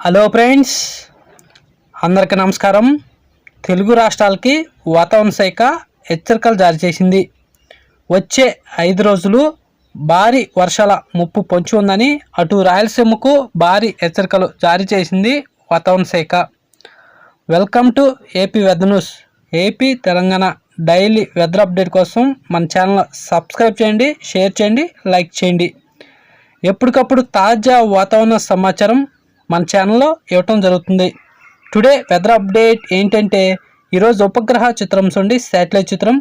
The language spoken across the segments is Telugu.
హలో ఫ్రెండ్స్ అందరికి నమస్కారం. తెలుగు రాష్ట్రాలకి వాతావరణ శాఖ హెచ్చరికలు జారీ చేసింది. వచ్చే ఐదు రోజులు భారీ వర్షాల ముప్పు పొంచి ఉందని అటు రాయలసీమకు భారీ హెచ్చరికలు జారీ చేసింది వాతావరణ శాఖ. Welcome to AP weather news AP Telangana daily weather update కోసం మన ఛానల్ సబ్స్క్రైబ్ చేయండి షేర్ చేయండి లైక్ చేయండి. ఎప్పటికప్పుడు తాజా వాతావరణ సమాచారం మన ఛానల్లో ఇవ్వటం జరుగుతుంది. టుడే వెదర్ అప్డేట్ ఏంటంటే ఈరోజు ఉపగ్రహ చిత్రం చూండి శాటిలైట్ చిత్రం.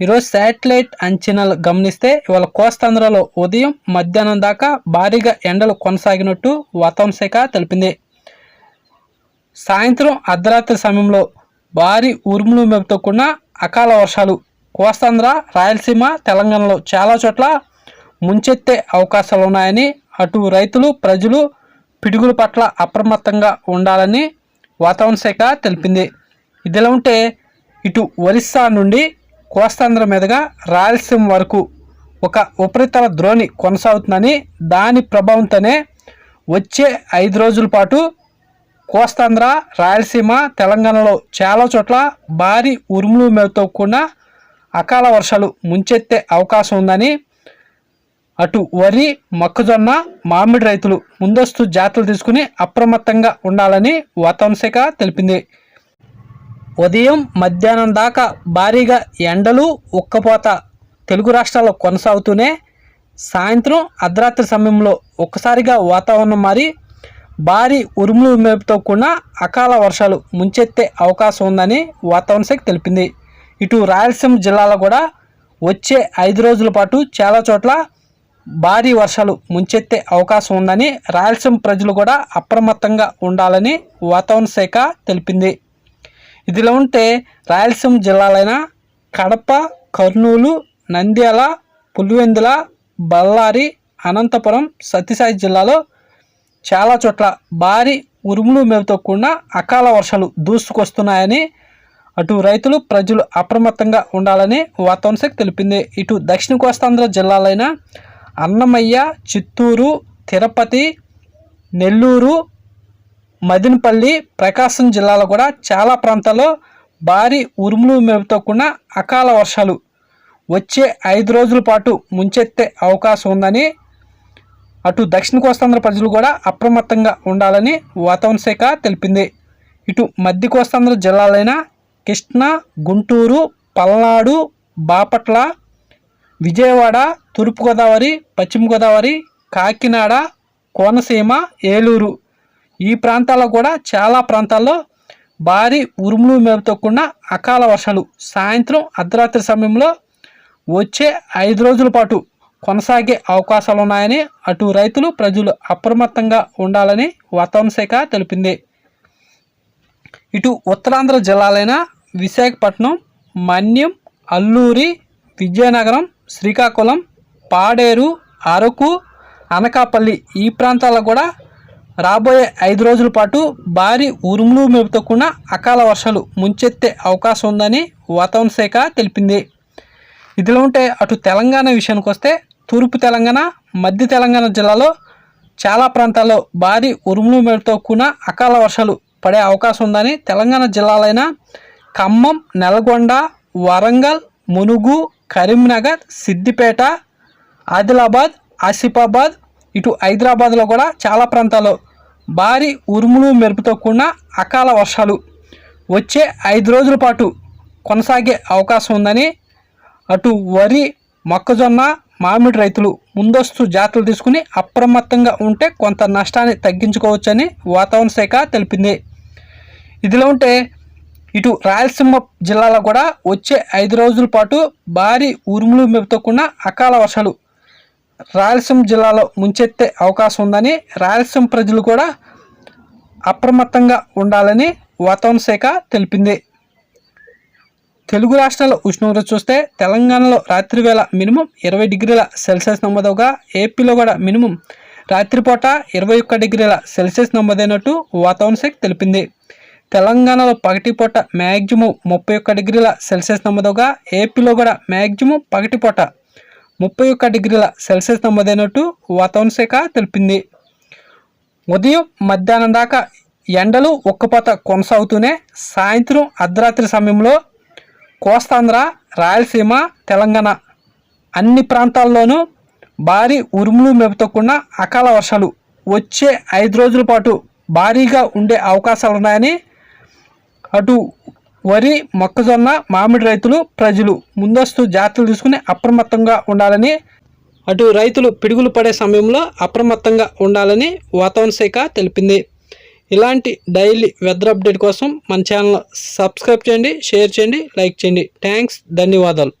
ఈరోజు శాటిలైట్ అంచనాలు గమనిస్తే ఇవాళ కోస్తాంధ్రలో ఉదయం మధ్యాహ్నం దాకా భారీగా ఎండలు కొనసాగినట్టు వాతావరణ శాఖ తెలిపింది. సాయంత్రం అర్ధరాత్రి సమయంలో భారీ ఉరుములు మెరుపుతో కూడిన అకాల వర్షాలు. కోస్తాంధ్ర రాయలసీమ తెలంగాణలో చాలా చోట్ల ముంచెత్తే అవకాశాలు ఉన్నాయని అటు రైతులు ప్రజలు పిడుగుల పట్ల అప్రమత్తంగా ఉండాలని వాతావరణ శాఖ తెలిపింది. ఇదిలా ఉంటే ఇటు ఒరిస్సా నుండి కోస్తాంధ్ర మీదుగా రాయలసీమ వరకు ఒక ఉపరితల ద్రోణి కొనసాగుతుందని దాని ప్రభావంతోనే వచ్చే ఐదు రోజుల పాటు కోస్తాంధ్ర రాయలసీమ తెలంగాణలో చాలా చోట్ల భారీ ఉరుములు మేరతో కూడిన అకాల వర్షాలు ముంచెత్తే అవకాశం ఉందని అటు వరి మొక్కజొన్న మామిడి రైతులు ముందస్తు జాగ్రత్తలు తీసుకుని అప్రమత్తంగా ఉండాలని వాతావరణ శాఖ తెలిపింది. ఉదయం మధ్యాహ్నం దాకా భారీగా ఎండలు ఉక్కపోత తెలుగు రాష్ట్రాల్లో కొనసాగుతూనే సాయంత్రం అర్ధరాత్రి సమయంలో ఒక్కసారిగా వాతావరణం మారి భారీ ఉరుములు మేపుతో కూడిన అకాల వర్షాలు ముంచెత్తే అవకాశం ఉందని వాతావరణ శాఖ తెలిపింది. ఇటు రాయలసీమ జిల్లాలో కూడా వచ్చే ఐదు రోజుల పాటు చాలా చోట్ల భారీ వర్షాలు ముంచెత్తే అవకాశం ఉందని రాయలసీమ ప్రజలు కూడా అప్రమత్తంగా ఉండాలని వాతావరణ శాఖ తెలిపింది. ఇదిలా ఉంటే రాయలసీమ జిల్లాలైన కడప కర్నూలు నంద్యాల పులివెందుల బళ్ళారి అనంతపురం సత్యసాయి జిల్లాలో చాలా చోట్ల భారీ ఉరుములు మేపుతో కూడిన అకాల వర్షాలు దూసుకొస్తున్నాయని అటు రైతులు ప్రజలు అప్రమత్తంగా ఉండాలని వాతావరణ శాఖ తెలిపింది. ఇటు దక్షిణ కోస్తాంధ్ర జిల్లాలైన అన్నమయ్య చిత్తూరు తిరుపతి నెల్లూరు మదినపల్లి ప్రకాశం జిల్లాలో కూడా చాలా ప్రాంతాల్లో భారీ ఉరుములు మెరుపుతో కూడిన అకాల వర్షాలు వచ్చే ఐదు రోజుల పాటు ముంచెత్తే అవకాశం ఉందని అటు దక్షిణ కోస్తాంధ్ర ప్రజలు కూడా అప్రమత్తంగా ఉండాలని వాతావరణ శాఖ తెలిపింది. ఇటు మధ్య కోస్తాంధ్ర జిల్లాలైన కృష్ణా గుంటూరు పల్నాడు బాపట్ల విజయవాడ తూర్పుగోదావరి పశ్చిమ గోదావరి కాకినాడ కోనసీమ ఏలూరు. ఈ ప్రాంతాల్లో కూడా చాలా ప్రాంతాల్లో భారీ ఉరుములు మేపుతో కూడిన అకాల వర్షాలు. సాయంత్రం అర్ధరాత్రి సమయంలో వచ్చే ఐదు రోజుల పాటు కొనసాగే అవకాశాలు ఉన్నాయని అటు రైతులు ప్రజలు అప్రమత్తంగా ఉండాలని వాతావరణ శాఖ తెలిపింది. ఇటు ఉత్తరాంధ్ర జిల్లాలైన విశాఖపట్నం మన్యం అల్లూరి విజయనగరం శ్రీకాకుళం పాడేరు అరకు అనకాపల్లి ఈ ప్రాంతాల్లో కూడా రాబోయే ఐదు రోజుల పాటు భారీ ఉరుములు మెరుపుతో కూడిన అకాల వర్షాలు ముంచెత్తే అవకాశం ఉందని వాతావరణ శాఖ తెలిపింది. ఇదిలో ఉంటే అటు తెలంగాణ విషయానికి వస్తే తూర్పు తెలంగాణ మధ్య తెలంగాణ జిల్లాలో చాలా ప్రాంతాల్లో భారీ ఉరుములు మెరుపుతో కూడిన అకాల వర్షాలు పడే అవకాశం ఉందని తెలంగాణ జిల్లాలైన ఖమ్మం నల్గొండ వరంగల్ మునుగు కరీంనగర్ సిద్దిపేట ఆదిలాబాద్ ఆసిఫాబాద్ ఇటు హైదరాబాద్లో కూడా చాలా ప్రాంతాల్లో భారీ ఉరుములు మెరుపుతో కూడిన అకాల వర్షాలు. వచ్చే ఐదు రోజుల పాటు కొనసాగే అవకాశం ఉందని అటు వరి మొక్కజొన్న మామిడి రైతులు ముందస్తు జాగ్రత్తలు తీసుకుని అప్రమత్తంగా ఉంటే కొంత నష్టాన్ని తగ్గించుకోవచ్చని వాతావరణ శాఖ తెలిపింది. ఇదిలో ఉంటే ఇటు రాయలసీమ జిల్లాలో కూడా వచ్చే ఐదు రోజుల పాటు భారీ ఉరుములు మెరుపుతో కూడిన అకాల వర్షాలు రాయలసీమ జిల్లాలో ముంచెత్తే అవకాశం ఉందని రాయలసీమ ప్రజలు కూడా అప్రమత్తంగా ఉండాలని వాతావరణ శాఖ తెలిపింది. తెలుగు రాష్ట్రాల ఉష్ణోగ్రత చూస్తే తెలంగాణలో రాత్రి వేళ మినిమం ఇరవై డిగ్రీల సెల్సియస్ నమోదవగా ఏపీలో కూడా మినిమం రాత్రిపూట ఇరవై ఒక్క డిగ్రీల సెల్సియస్ నమోదైనట్టు వాతావరణ శాఖ తెలిపింది. తెలంగాణలో పగటిపూట మ్యాక్సిమం ముప్పై ఒక్క డిగ్రీల సెల్సియస్ నమోదవగా ఏపీలో కూడా మ్యాక్సిమం పగటిపూట ముప్పై ఒక్క డిగ్రీల సెల్సియస్ నమోదైనట్టు వాతావరణ శాఖ తెలిపింది. ఉదయం మధ్యాహ్నం దాకా ఎండలు ఉక్కపోత కొనసాగుతూనే సాయంత్రం అర్ధరాత్రి సమయంలో కోస్తాంధ్ర రాయలసీమ తెలంగాణ అన్ని ప్రాంతాల్లోనూ భారీ ఉరుములు మెపుతకుండా అకాల వర్షాలు వచ్చే ఐదు రోజుల పాటు భారీగా ఉండే అవకాశాలు ఉన్నాయని అటు వరి మొక్కజొన్న మామిడి రైతులు ప్రజలు ముందస్తు జాగ్రత్తలు తీసుకుని అప్రమత్తంగా ఉండాలని అటు రైతులు పిడుగులు పడే సమయంలో అప్రమత్తంగా ఉండాలని వాతావరణ శాఖ తెలిపింది. ఇలాంటి డైలీ వెదర్ అప్డేట్ కోసం మన ఛానల్ సబ్స్క్రైబ్ చేయండి షేర్ చేయండి లైక్ చేయండి. థ్యాంక్స్ ధన్యవాదాలు.